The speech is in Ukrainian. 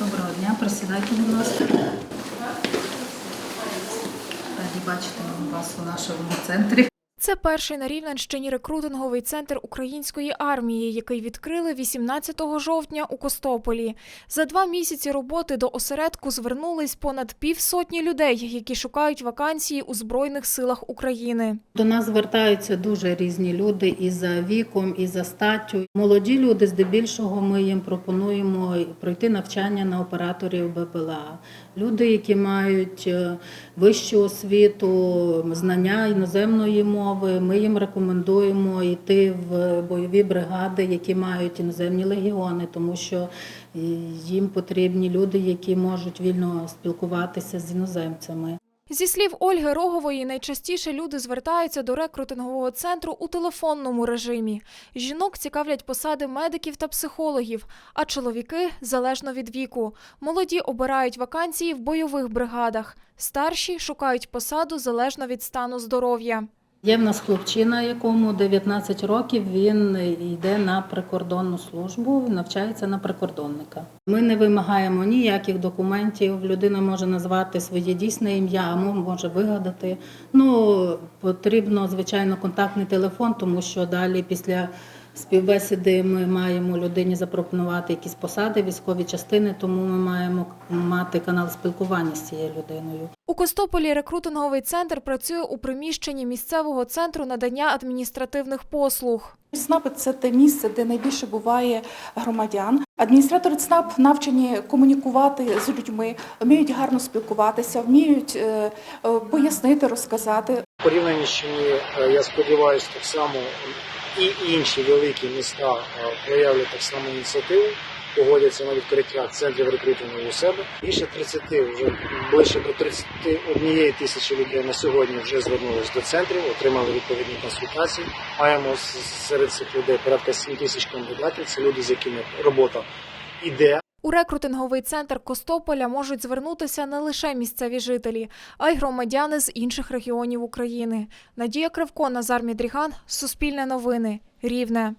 Доброго дня, присідайте, будь ласка. Раді бачити вас у нашому центрі. Це перший на Рівненщині рекрутинговий центр української армії, який відкрили 18 жовтня у Костополі. За два місяці роботи до осередку звернулись понад півсотні людей, які шукають вакансії у Збройних силах України. До нас звертаються дуже різні люди і за віком, і за статтю. Молоді люди, здебільшого, ми їм пропонуємо пройти навчання на операторів БПЛА. Люди, які мають е, вищу освіту, знання іноземної мови, ми їм рекомендуємо йти в бойові бригади, які мають іноземні легіони, тому що е, їм потрібні люди, які можуть вільно спілкуватися з іноземцями. Зі слів Ольги Рогової, найчастіше люди звертаються до рекрутингового центру у телефонному режимі. Жінок цікавлять посади медиків та психологів, а чоловіки залежно від віку. Молоді обирають вакансії в бойових бригадах. Старші шукають посаду залежно від стану здоров'я. Є в нас хлопчина, якому 19 років він йде на прикордонну службу, навчається на прикордонника. Ми не вимагаємо ніяких документів. Людина може назвати своє дійсне ім'я, а може вигадати. Ну потрібно звичайно контактний телефон, тому що далі після співбесіди ми маємо людині запропонувати якісь посади, військові частини, тому ми маємо мати канал спілкування з цією людиною. У Костополі рекрутинговий центр працює у приміщенні місцевого центру надання адміністративних послуг. ЦНАПи – це те місце, де найбільше буває громадян. Адміністратори ЦНАП навчені комунікувати з людьми, вміють гарно спілкуватися, вміють е, е, пояснити, розказати. По Рівненщині, е, я сподіваюся, так само і інші великі міста проявлять так само ініціативу, погодяться на відкриття центрів рекрутингу у себе. Більше 30, вже ближче до 31 тисячі людей на сьогодні вже звернулись до центрів, отримали відповідні консультації. Маємо серед цих людей порядка 7 тисяч кандидатів. Це люди, з якими робота іде. У рекрутинговий центр Костополя можуть звернутися не лише місцеві жителі, а й громадяни з інших регіонів України. Надія Кривко, Назар Мідріган, Суспільне новини, Рівне.